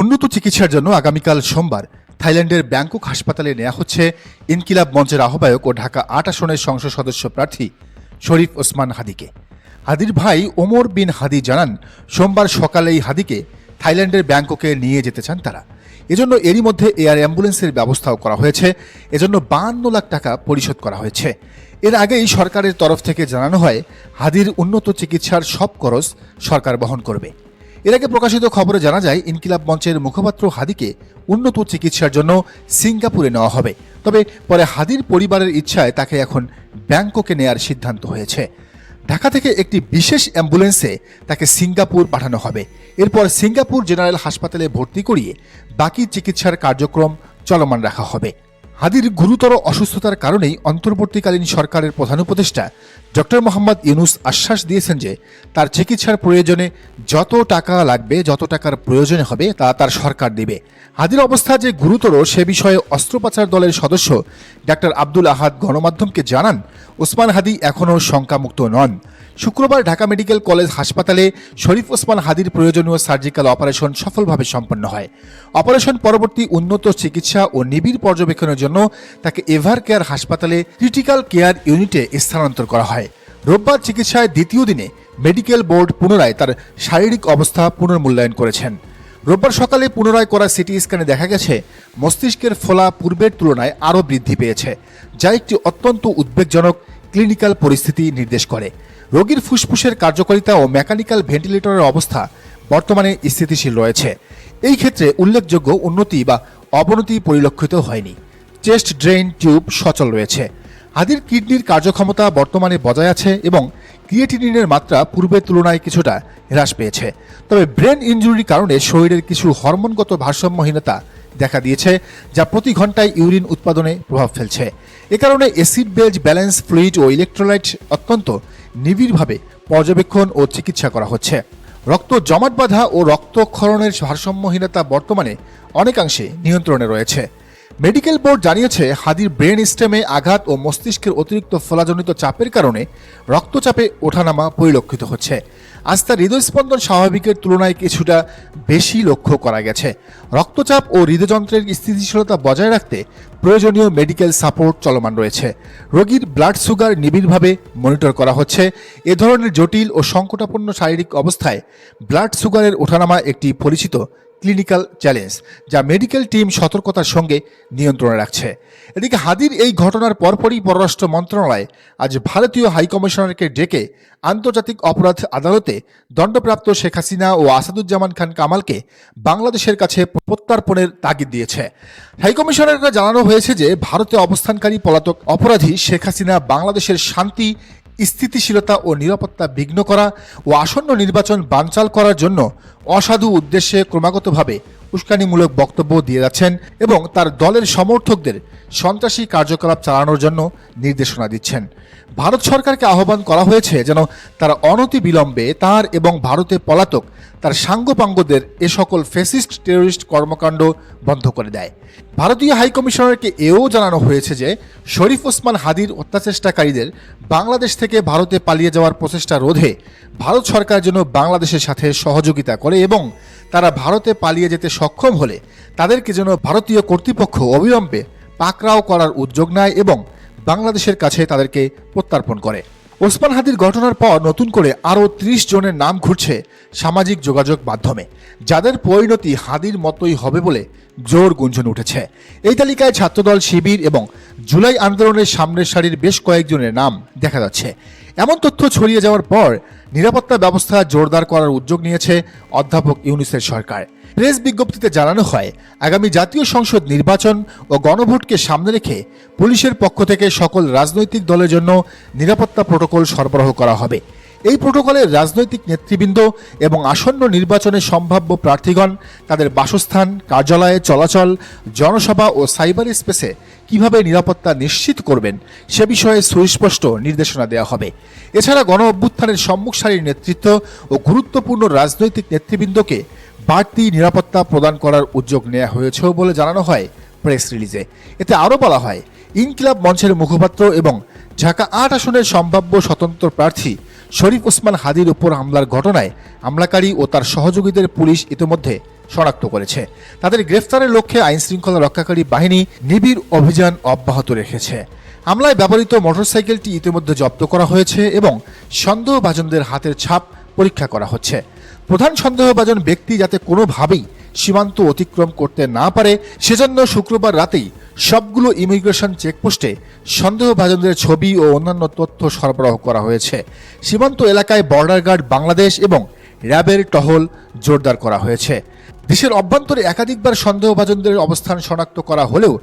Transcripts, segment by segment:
উন্নত চিকিৎসার জন্য আগামীকাল সোমবার থাইল্যান্ডের ব্যাংকক হাসপাতালে নেওয়া হচ্ছে ইনকিলাব মঞ্চের আহ্বায়ক ও ঢাকা আট আসনের সংসদ সদস্য প্রার্থী শরীফ ওসমান হাদিকে। হাদির ভাই ওমর বিন হাদি জানান, সোমবার সকালেই হাদিকে থাইল্যান্ডের ব্যাংককে নিয়ে যেতে চান তারা। এজন্য এরই মধ্যে এয়ার অ্যাম্বুলেন্সের ব্যবস্থাও করা হয়েছে। এজন্য বাহান্ন লাখ টাকা পরিশোধ করা হয়েছে। এর আগেই সরকারের তরফ থেকে জানানো হয়, হাদির উন্নত চিকিৎসার সব খরচ সরকার বহন করবে। এর আগে প্রকাশিত খবরে জানা যায়, ইনকিলাব মঞ্চের মুখপাত্র হাদিকে উন্নত চিকিৎসার জন্য সিঙ্গাপুরে নেওয়া হবে। তবে পরে হাদির পরিবারের ইচ্ছায় তাকে এখন ব্যাংককে নেয়ার সিদ্ধান্ত হয়েছে। ঢাকা থেকে একটি বিশেষ অ্যাম্বুলেন্সে তাকে সিঙ্গাপুর পাঠানো হবে। এরপর সিঙ্গাপুর জেনারেল হাসপাতালে ভর্তি করিয়ে বাকি চিকিৎসার কার্যক্রম চলমান রাখা হবে। হাদির গুরুতর অসুস্থতার কারণেই অন্তর্বর্তীকালীন সরকারের প্রধান উপদেষ্টা ডক্টর মোহাম্মদ ইউনুস আশ্বাস দিয়েছেন যে তার চিকিৎসার প্রয়োজনে যত টাকা লাগবে, যত টাকার প্রয়োজন হবে, তা তার সরকার দেবে। হাদির অবস্থা যে গুরুতর, সে বিষয়ে অস্ত্রোপচার দলের সদস্য ডাক্তার আব্দুল আহাদ গণমাধ্যমকে জানান, ওসমান হাদি এখনও শঙ্কামুক্ত নন। শুক্রবার ঢাকা মেডিকেল কলেজ হাসপাতালে শরীফ ওসমান হাদির প্রয়োজনীয় সার্জিক্যাল অপারেশন সফলভাবে সম্পন্ন হয়। অপারেশন পরবর্তী উন্নত চিকিৎসা ও নিবিড় পর্যবেক্ষণের জন্য তাকে এভার কেয়ার হাসপাতালে ক্রিটিক্যাল কেয়ার ইউনিটে স্থানান্তর করা হয়। রোববার চিকিৎসায় দ্বিতীয় দিনে মেডিকেল বোর্ড পুনরায় তার শারীরিক অবস্থা পুনর্মূল্যায়ন করেছেন। রোববার সকালে পুনরায় করা সিটি স্ক্যানে দেখা গেছে, মস্তিষ্কের ফোলা পূর্বের তুলনায় আরও বৃদ্ধি পেয়েছে, যা একটি অত্যন্ত উদ্বেগজনক ক্লিনিক্যাল পরিস্থিতি নির্দেশ করে। রোগীর ফুসফুসের কার্যকারিতা ও মেকানিক্যাল ভেন্টিলেটরের অবস্থা বর্তমানে স্থিতিশীল রয়েছে। এই ক্ষেত্রে উল্লেখযোগ্য উন্নতি বা অবনতি পরিলক্ষিত হয়নি। চেস্ট ড্রেন টিউব সচল রয়েছে। হাদির কিডনির কার্যক্ষমতা বর্তমানে বজায় আছে এবং ক্রিয়েটিনিনের মাত্রা পূর্বের তুলনায় কিছুটা হ্রাস পেয়েছে। তবে ব্রেন ইনজুরির কারণে শরীরের কিছু হরমোনগত ভারসাম্যহীনতা দেখা দিয়েছে, যা প্রতি ঘন্টায় ইউরিন উৎপাদনে প্রভাব ফেলছে। এ কারণে অ্যাসিড বেজ ব্যালেন্স ফ্লুইড ও ইলেকট্রোলাইট অত্যন্ত নিবিড়ভাবে পর্যবেক্ষণ ও চিকিৎসা করা হচ্ছে। রক্ত জমাট বাঁধা ও রক্তক্ষরণের ভারসাম্যহীনতা বর্তমানে অনেকাংশে নিয়ন্ত্রণে রয়েছে। মেডিকেল বোর্ড জানিয়েছে, হাদির ব্রেন স্টেমে আঘাত ও মস্তিষ্কের অতিরিক্ত ফলাজনিত চাপের কারণে রক্তচাপে ওঠানামা পরিলক্ষিত হচ্ছে। আজ তার হৃদয়স্পন্দন স্বাভাবিকের তুলনায় কিছুটা বেশি লক্ষ্য করা গেছে। রক্তচাপ ও হৃদযন্ত্রের স্থিতিশীলতা বজায় রাখতে প্রয়োজনীয় মেডিকেল সাপোর্ট চলমান রয়েছে। রোগীর ব্লাড সুগার নিবিড়ভাবে মনিটর করা হচ্ছে। এ ধরনের জটিল ও সংকটাপন্ন শারীরিক অবস্থায় ব্লাড সুগারের ওঠানামা একটি পরিচিত ক্লিনিক্যাল চ্যালেঞ্জ যা মেডিকেল টিম সতর্কতার সঙ্গে নিয়ন্ত্রণে রাখছে। এদিকে হাদির এই ঘটনার পরপরই পররাষ্ট্র মন্ত্রণালয় আজ ভারতীয় হাইকমিশনারকে ডেকে আন্তর্জাতিক অপরাধ আদালতে দণ্ডপ্রাপ্ত শেখ হাসিনা ও আসাদুজ্জামান খান কামালকে বাংলাদেশের কাছে প্রত্যার্পণের তাগিদ দিয়েছে। হাইকমিশনারকে জানানো হয়েছে যে, ভারতে অবস্থানকারী পলাতক অপরাধী শেখ হাসিনা বাংলাদেশের শান্তি, স্থিতিশীলতা ও নিরাপত্তা বিঘ্ন করা ও আসন্ন নির্বাচন বানচাল করার জন্য অসাধু উদ্দেশ্যে ক্রমাগতভাবে উস্কানিমূলক বক্তব্য দিয়ে যাচ্ছেন এবং তার দলের সমর্থকদের সন্ত্রাসী কার্যকলাপ চালানোর জন্য নির্দেশনা দিচ্ছেন। ভারত সরকারকে আহ্বান করা হয়েছে যেন তারা অনতি বিলম্বে তার এবং ভারতে পলাতক তার সাঙ্গপাঙ্গদের এ সকল ফেসিস্ট টেরোরিস্ট কর্মকাণ্ড বন্ধ করে দেয়। ভারতীয় হাইকমিশনারকে এও জানানো হয়েছে যে, শরীফ ওসমান হাদির হত্যাচেষ্টাকারীদের বাংলাদেশ থেকে ভারতে পালিয়ে যাওয়ার প্রচেষ্টা রোধে ভারত সরকার যেন বাংলাদেশের সাথে সহযোগিতা করে এবং তারা ভারতে পালিয়ে যেতে সক্ষম হলে তাদেরকে যেন ভারতীয় কর্তৃপক্ষ অবিলম্বে পাকরাও করার উদ্যোগ নেয় এবং বাংলাদেশের কাছে তাদেরকে প্রত্যার্পণ করে। ওসমান হাদির ঘটনার পর নতুন করে আরও ত্রিশ জনের নাম ঘুরছে সামাজিক যোগাযোগ মাধ্যমে, যাদের পরিণতি হাদির মতোই হবে বলে জোর গুঞ্জন উঠেছে। এই তালিকায় ছাত্রদল, শিবির এবং জুলাই আন্দোলনের সামনের সারির বেশ কয়েকজনের নাম দেখা যাচ্ছে। এমন তথ্য ছড়িয়ে যাওয়ার পর নিরাপত্তা ব্যবস্থা জোরদার করার উদ্যোগ নিয়েছে অধ্যাপক ইউনিসের সরকার। প্রেস বিজ্ঞপ্তিতে জানানো হয়, আগামী জাতীয় সংসদ নির্বাচন ও গণভোটকে সামনে রেখে পুলিশের পক্ষ থেকে সকল রাজনৈতিক দলের জন্য নিরাপত্তা প্রোটোকল সরবরাহ করা হবে। এই প্রোটোকলে রাজনৈতিক নেতৃবৃন্দ এবং আসন্ন নির্বাচনে সম্ভাব্য প্রার্থীগণ তাদের বাসস্থান, কার্যালয়ে চলাচল, জনসভা ও সাইবার স্পেসে কীভাবে নিরাপত্তা নিশ্চিত করবেন সে বিষয়ে সুস্পষ্ট নির্দেশনা দেওয়া হবে। এছাড়া গণ অভ্যুত্থানের সম্মুখ সারির নেতৃত্ব ও গুরুত্বপূর্ণ রাজনৈতিক নেতৃবৃন্দকে বাড়তি নিরাপত্তা প্রদান করার উদ্যোগ নেওয়া হয়েছেও বলে জানানো হয় প্রেস রিলিজে। এতে আরও বলা হয়, ইনকিলাব মঞ্চের মুখপাত্র এবং ঢাকা আট আসনের সম্ভাব্য স্বতন্ত্র প্রার্থী শরীফ ওসমান হাদির উপর হামলার ঘটনায় হামলাকারী ও তার সহযোগীদের পুলিশ ইতিমধ্যে শনাক্ত করেছে। তাদের গ্রেফতারের লক্ষ্যে আইন শৃঙ্খলা রক্ষাকারী বাহিনী নিবিড় অভিযান অব্যাহত রেখেছে। হামলায় ব্যবহৃত মোটরসাইকেলটি ইতিমধ্যে জব্দ করা হয়েছে এবং সন্দেহভাজনদের হাতের ছাপ পরীক্ষা করা হচ্ছে। প্রধান সন্দেহভাজন ব্যক্তি যাতে কোনোভাবেই সীমান্ত অতিক্রম করতে না পারে, সেজন্য শুক্রবার রাতেই সবগুলো ইমিগ্রেশন চেকপোস্টে সন্দেহভাজনদের ছবি ও অন্যান্য তথ্য সরবরাহ করা হয়েছে। সীমান্ত এলাকায় বর্ডার গার্ড বাংলাদেশ এবং র্যাবের টহল জোরদার করা হয়েছে। দেশের অভ্যন্তরে একাধিকবার সন্দেহভাজনদের অবস্থান শনাক্ত করা হলেও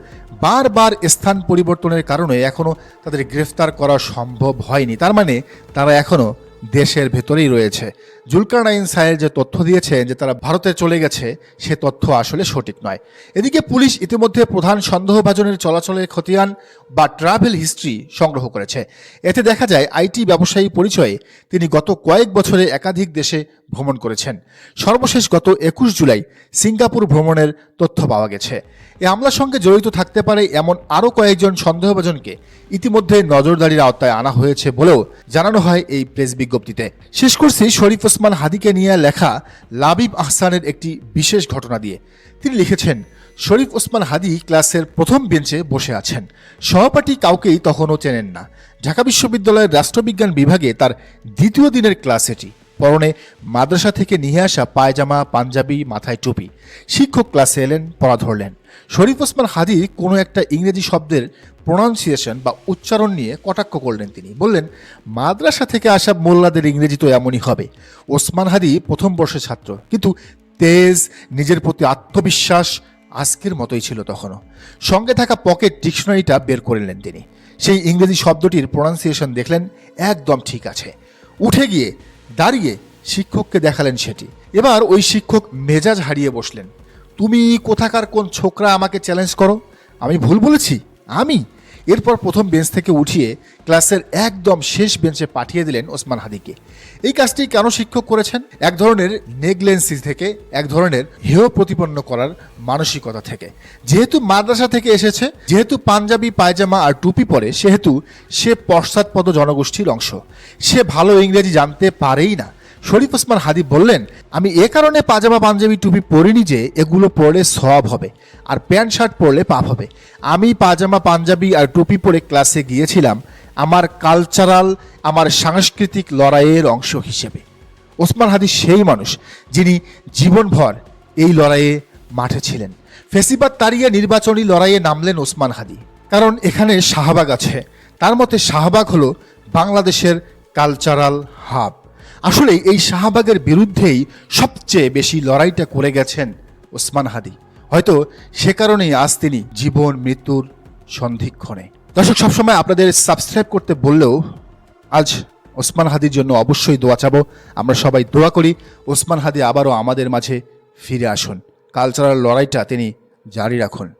বারবার স্থান পরিবর্তনের কারণে এখনও তাদের গ্রেফতার করা সম্ভব হয়নি। তার মানে তারা এখনও দেশের ভেতরেই রয়েছে। জুলকারনাইন সাহেব যে তথ্য দিয়েছেন যে তারা ভারতে চলে গেছে, সে তথ্য আসলে সঠিক নয়। এদিকে পুলিশ ইতিমধ্যে প্রধান সন্দেহভাজনের চলাচলের খতিয়ান বা ট্রাভেল হিস্ট্রি সংগ্রহ করেছে। এতে দেখা যায়, আইটি ব্যবসায়ী পরিচয়ে তিনি গত কয়েক বছরে একাধিক দেশে ভ্রমণ করেছেন। সর্বশেষ গত একুশ জুলাই সিঙ্গাপুর ভ্রমণের তথ্য পাওয়া গেছে। এ হামলার সঙ্গে জড়িত থাকতে পারে এমন আরও কয়েকজন সন্দেহভাজনকে ইতিমধ্যে নজরদারির আওতায় আনা হয়েছে বলেও জানানো হয় এই প্রেস বিজ্ঞপ্তিতে। শেষ করছি শরীফ ওসমান হাদিকে নিয়ে লেখা লাবিব আহসানের একটি বিশেষ ঘটনা দিয়ে। তিনি লিখেছেন, শরীফ ওসমান হাদি ক্লাসের প্রথম বেঞ্চে বসে আছেন। সহপাঠী কাউকেই তখনও চেনেন না। ঢাকা বিশ্ববিদ্যালয়ের রাষ্ট্রবিজ্ঞান বিভাগে তার দ্বিতীয় দিনের ক্লাস এটি। পরনে মাদ্রাসা থেকে নিয়ে আসা পায়জামা, পাঞ্জাবি, মাথায় টুপি। শিক্ষক ক্লাসে এলেন, পড়া ধরলেন। শরীফ ওসমান হাদি কোনো একটা ইংরেজি শব্দের প্রোনাউন্সিয়েশন বা উচ্চারণ নিয়ে কটাক্ষ করলেন তিনি। বললেন, মাদ্রাসা থেকে আসা মোল্লাদের ইংরেজি তো এমনই হবে। ওসমান হাদি প্রথম বর্ষের ছাত্র। কিন্তু তেজ, নিজের প্রতি আত্মবিশ্বাস আজকের মতোই ছিল তখনও। সঙ্গে থাকা পকেট ডিকশনারিটা বের করলেন তিনি। সেই ইংরেজি শব্দটির প্রোনাউন্সিয়েশন দেখলেন, একদম ঠিক আছে। উঠে গিয়ে দাঁড়িয়ে শিক্ষককে দেখালেন সেটি। এবার ওই শিক্ষক মেজাজ হারিয়ে বসলেন। তুমি কোথাকার কোন ছোকরা আমাকে চ্যালেঞ্জ করো? আমি ভুল বলেছি? আমি? এরপর প্রথম বেঞ্চ থেকে উঠিয়ে ক্লাসের একদম শেষ বেঞ্চে পাঠিয়ে দিলেন ওসমান হাদিকে। এই কাজটি কেন শিক্ষক করেছেন? এক ধরনের নেগলেন্সি থেকে, এক ধরনের হেয় প্রতিপন্ন করার মানসিকতা থেকে। যেহেতু মাদ্রাসা থেকে এসেছে, যেহেতু পাঞ্জাবি, পায়জামা আর টুপি পরে, সেহেতু সে পশ্চাৎপদ জনগোষ্ঠীর অংশ। সে ভালো ইংরেজি জানতে পারেই না। শরীফ ওসমান হাদি বললেন, আমি এ কারণে পাজামা পাঞ্জাবি টুপি পরিনি যে এগুলো পরলে সব হবে আর প্যান্ট শার্ট পরলে পাপ হবে। আমি পাজামা, পাঞ্জাবি আর টুপি পরে ক্লাসে গিয়েছিলাম আমার কালচারাল, আমার সাংস্কৃতিক লড়াইয়ের অংশ হিসেবে। ওসমান হাদি সেই মানুষ যিনি জীবনভর এই লড়াইয়ে মাঠে ছিলেন। ফেসিবাদ তাড়িয়ে নির্বাচনী লড়াইয়ে নামলেন ওসমান হাদি। কারণ এখানে শাহবাগ আছে। তার মতে শাহবাগ হলো বাংলাদেশের কালচারাল হাব। আসলে এই শাহবাগের বিরুদ্ধেই সবচেয়ে বেশি লড়াইটা করে গেছেন ওসমান হাদি। হয়তো সে কারণেই আজ তিনি জীবন, মৃত্যুর সন্ধিক্ষণে। দর্শক, সবসময় আপনাদের সাবস্ক্রাইব করতে বললেও আজ ওসমান হাদির জন্য অবশ্যই দোয়া চাবো। আমরা সবাই দোয়া করি, ওসমান হাদি আবারও আমাদের মাঝে ফিরে আসুন। কালচারাল লড়াইটা তিনি জারি রাখুন।